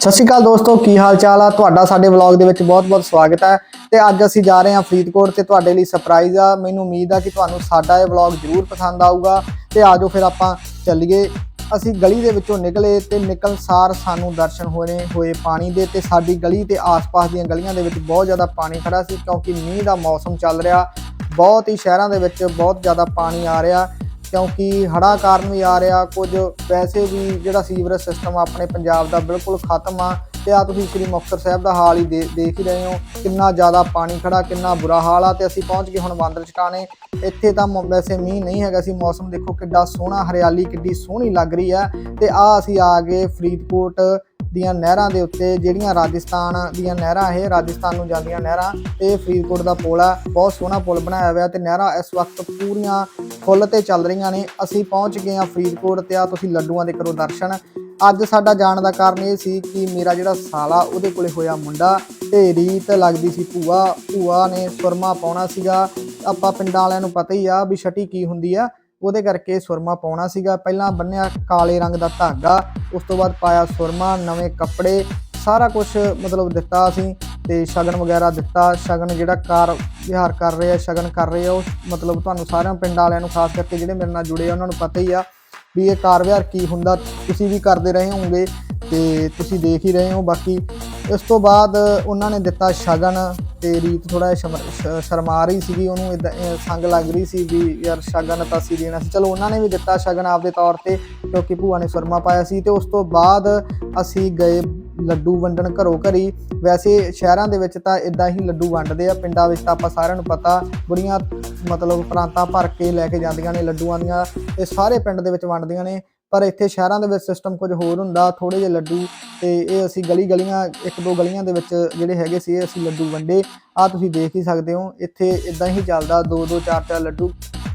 ਸਤਿ ਸ਼੍ਰੀ ਅਕਾਲ ਦੋਸਤੋ, ਕੀ ਹਾਲ ਚਾਲ ਆ? ਤੁਹਾਡਾ ਸਾਡੇ ਵਲੌਗ ਦੇ ਵਿੱਚ ਬਹੁਤ-ਬਹੁਤ ਸਵਾਗਤ ਹੈ ਤੇ ਅੱਜ ਅਸੀਂ ਜਾ ਰਹੇ ਹਾਂ ਫਰੀਦਕੋਟ ਤੇ ਤੁਹਾਡੇ ਲਈ ਸਰਪ੍ਰਾਈਜ਼ ਆ। ਮੈਨੂੰ ਉਮੀਦ ਆ ਕਿ ਤੁਹਾਨੂੰ ਸਾਡਾ ਇਹ ਵਲੌਗ ਜ਼ਰੂਰ ਪਸੰਦ ਆਊਗਾ ਤੇ ਆਜੋ ਫਿਰ ਆਪਾਂ ਚੱਲੀਏ। ਅਸੀਂ ਗਲੀ ਦੇ ਵਿੱਚੋਂ ਨਿਕਲੇ ਤੇ ਨਿਕਲ ਸਾਰ ਸਾਨੂੰ ਦਰਸ਼ਨ ਹੋਣੇ ਹੋਏ ਪਾਣੀ ਦੇ ਤੇ ਸਾਡੀ ਗਲੀ ਤੇ ਆਸ-ਪਾਸ ਦੀਆਂ ਗਲੀਆਂ ਦੇ ਵਿੱਚ ਬਹੁਤ ਜ਼ਿਆਦਾ ਪਾਣੀ ਖੜਾ ਸੀ ਕਿਉਂਕਿ ਮੀਂਹ ਦਾ ਮੌਸਮ ਚੱਲ ਰਿਹਾ। ਬਹੁਤ ਹੀ ਸ਼ਹਿਰਾਂ ਦੇ ਵਿੱਚ ਬਹੁਤ ਜ਼ਿਆਦਾ ਪਾਣੀ ਆ ਰਿਹਾ। ਕਿਉਂਕਿ ਹੜ੍ਹਾਂ ਕਾਰਨ ਵੀ ਆ ਰਿਹਾ, ਕੁਝ ਵੈਸੇ ਵੀ ਜਿਹੜਾ ਸੀਵਰੇਜ ਸਿਸਟਮ ਆਪਣੇ ਪੰਜਾਬ ਦਾ ਬਿਲਕੁਲ ਖਤਮ ਆ ਤੇ ਆ ਤੁਸੀਂ ਸ੍ਰੀ ਮੁਕਤਸਰ ਸਾਹਿਬ ਦਾ ਹਾਲ ਹੀ ਦੇ- ਦੇਖ ਹੀ ਰਹੇ ਹੋ, ਕਿੰਨਾ ਜ਼ਿਆਦਾ ਪਾਣੀ ਖੜਾ ਕਿੰਨਾ ਬੁਰਾ ਹਾਲ ਆ ਤੇ ਅਸੀਂ ਪਹੁੰਚ ਗਏ ਹੁਣ ਬਾਂਦਰ ਚਟਾਣੇ। ਇੱਥੇ ਤਾਂ ਮ- ਵੈਸੇ ਮੀਂਹ ਨਹੀਂ ਹੈਗਾ ਸੀ, ਮੌਸਮ ਦੇਖੋ ਕਿੱਡਾ ਸੋਹਣਾ, ਹਰਿਆਲੀ ਕਿੱਡੀ ਸੋਹਣੀ ਲੱਗ ਰਹੀ ਆ ਤੇ ਆ ਅਸੀਂ ਆ ਗਏ ਫਰੀਦਕੋਟ ਦੀਆਂ ਨਹਿਰਾਂ ਦੇ ਉੱਤੇ, ਜਿਹੜੀਆਂ ਰਾਜਸਥਾਨ ਦੀਆਂ ਨਹਿਰਾਂ, ਇਹ ਰਾਜਸਥਾਨ ਨੂੰ ਜਾਂਦੀਆਂ ਨਹਿਰਾਂ, ਇਹ ਫਰੀਦਕੋਟ ਦਾ ਪੁਲ ਆ, ਬਹੁਤ ਸੋਹਣਾ ਪੁਲ ਬਣਾਇਆ ਹੋਇਆ ਤੇ ਨਹਿਰਾਂ ਇਸ ਵਕਤ ਪੂਰੀਆਂ ਫੁੱਲ ਤੇ ਚੱਲ ਰਹੀਆਂ ਨੇ। ਅਸੀਂ ਪਹੁੰਚ ਗਏ ਆ ਫਰੀਦਕੋਟ ਤੇ ਆ, ਤੁਸੀਂ ਲੱਡੂਆਂ ਦੇ ਕਰੋ ਦਰਸ਼ਨ। ਅੱਜ ਸਾਡਾ ਜਾਣ ਦਾ ਕਾਰਨ ਇਹ ਸੀ ਕਿ ਮੇਰਾ ਜਿਹੜਾ ਸਾਲਾ, ਉਹਦੇ ਕੋਲੇ ਹੋਇਆ ਮੁੰਡਾ ਤੇ ਰੀਤ ਲੱਗਦੀ ਸੀ ਭੂਆ। ਭੂਆ ਨੇ ਸੁਰਮਾ ਪਾਉਣਾ ਸੀਗਾ। ਆਪਾਂ ਪਿੰਡਾਂ ਵਾਲਿਆਂ ਨੂੰ ਪਤਾ ਹੀ ਆ ਵੀ ਛਟੀ ਕੀ ਹੁੰਦੀ ਆ। ਉਹਦੇ ਕਰਕੇ ਸੁਰਮਾ ਪਾਉਣਾ ਸੀਗਾ। ਪਹਿਲਾਂ ਬੰਨਿਆ ਕਾਲੇ ਰੰਗ ਦਾ ਧਾਗਾ, ਉਸ ਤੋਂ ਬਾਅਦ ਪਾਇਆ ਸੁਰਮਾ, ਨਵੇਂ ਕੱਪੜੇ, ਸਾਰਾ ਕੁਝ ਮਤਲਬ ਦਿੱਤਾ ਅਸੀਂ ਤੇ ਸ਼ਗਨ ਵਗੈਰਾ ਦਿੱਤਾ। ਸ਼ਗਨ ਜਿਹੜਾ ਕਾਰ ਵਿਹਾਰ ਕਰ ਰਹੇ ਆ, ਸ਼ਗਨ ਕਰ ਰਹੇ ਆ, ਉਹ ਮਤਲਬ ਤੁਹਾਨੂੰ ਸਾਰਿਆਂ ਪਿੰਡ ਵਾਲਿਆਂ ਨੂੰ, ਖਾਸ ਕਰਕੇ ਜਿਹੜੇ ਮੇਰੇ ਨਾਲ ਜੁੜੇ ਆ, ਉਹਨਾਂ ਨੂੰ ਪਤਾ ਹੀ ਆ ਵੀ ਇਹ ਕਾਰ ਵਿਹਾਰ ਕੀ ਹੁੰਦਾ। ਤੁਸੀਂ ਵੀ ਕਰਦੇ ਰਹੇ ਹੋਵੋਗੇ ਤੇ ਤੁਸੀਂ ਦੇਖ ਹੀ ਰਹੇ ਹੋ। ਬਾਕੀ ਇਸ ਤੋਂ ਬਾਅਦ ਉਹਨਾਂ ਨੇ ਦਿੱਤਾ ਸ਼ਗਨ। ਤੇ ਰੀਤ ਥੋੜਾ ਸ਼ਰਮਾ ਰਹੀ ਸੀਗੀ, ਉਹਨੂੰ ਏਦਾਂ ਸੰਗ ਲੱਗ ਰਹੀ ਸੀ ਵੀ ਯਾਰ ਸ਼ਗਨ ਤਾਂ ਅਸੀਂ ਦੇਣਾ ਸੀ। ਚਲੋ, ਉਹਨਾਂ ਨੇ ਵੀ ਦਿੱਤਾ ਸ਼ਗਨ ਆਪਦੇ ਤੌਰ ਤੇ, ਕਿਉਂਕਿ ਭੂਆ ਨੇ ਸੁਰਮਾ ਪਾਇਆ ਸੀ ਤੇ ਉਸ ਤੋਂ ਬਾਅਦ ਅਸੀਂ ਗਏ ਲੱਡੂ ਵੰਡਣ ਘਰੋਂ ਘਰੀ। ਵੈਸੇ ਸ਼ਹਿਰਾਂ ਦੇ ਵਿੱਚ ਤਾਂ ਇਦਾਂ ਹੀ ਲੱਡੂ ਵੰਡਦੇ ਆ, ਪਿੰਡਾਂ ਵਿੱਚ ਤਾਂ ਆਪਾਂ ਸਾਰਿਆਂ ਨੂੰ ਪਤਾ, ਬੁੜੀਆਂ ਮਤਲਬ ਪ੍ਰਾਂਤਾਂ ਭਰ ਕੇ ਲੈ ਕੇ ਜਾਂਦੀਆਂ ਨੇ ਲੱਡੂਆਂ ਦੀਆਂ, ਇਹ ਸਾਰੇ ਪਿੰਡ ਦੇ ਵਿੱਚ ਵੰਡਦੀਆਂ ਨੇ। ਪਰ ਇੱਥੇ ਸ਼ਹਿਰਾਂ ਦੇ ਵਿੱਚ ਸਿਸਟਮ ਕੁਝ ਹੋਰ ਹੁੰਦਾ ਥੋੜੇ ਜਿਹੇ ਲੱਡੂ ਤੇ ਇਹ ਅਸੀਂ ਗਲੀ ਗਲੀਆਂ, ਇੱਕ ਦੋ ਗਲੀਆਂ ਦੇ ਵਿੱਚ ਜਿਹੜੇ ਹੈਗੇ ਸੀ ਇਹ ਅਸੀਂ ਲੱਡੂ ਵੰਡੇ। ਆ ਤੁਸੀਂ ਦੇਖ ਹੀ ਸਕਦੇ ਹੋ, ਇੱਥੇ ਇਦਾਂ ਹੀ ਚੱਲਦਾ, ਦੋ ਦੋ, ਚਾਰ ਚਾਰ ਲੱਡੂ।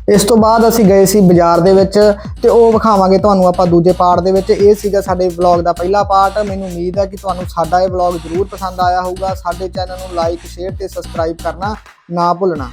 ਇਸ ਤੋਂ ਬਾਅਦ ਅਸੀਂ ਗਏ ਸੀ ਬਾਜ਼ਾਰ ਦੇ ਵਿੱਚ ਤੇ ਉਹ ਵਿਖਾਵਾਂਗੇ ਤੁਹਾਨੂੰ ਆਪਾਂ ਦੂਜੇ ਪਾਰਟ ਦੇ ਵਿੱਚ। ਇਹ ਸੀਗਾ ਸਾਡੇ ਵਲੌਗ ਦਾ ਪਹਿਲਾ ਪਾਰਟ। ਮੈਨੂੰ ਉਮੀਦ ਹੈ ਕਿ ਤੁਹਾਨੂੰ ਸਾਡਾ ਇਹ ਵਲੌਗ ਜ਼ਰੂਰ ਪਸੰਦ ਆਇਆ ਹੋਊਗਾ। ਸਾਡੇ ਚੈਨਲ ਨੂੰ ਲਾਈਕ ਸ਼ੇਅਰ ਤੇ ਸਬਸਕ੍ਰਾਈਬ ਕਰਨਾ ਨਾ ਭੁੱਲਣਾ।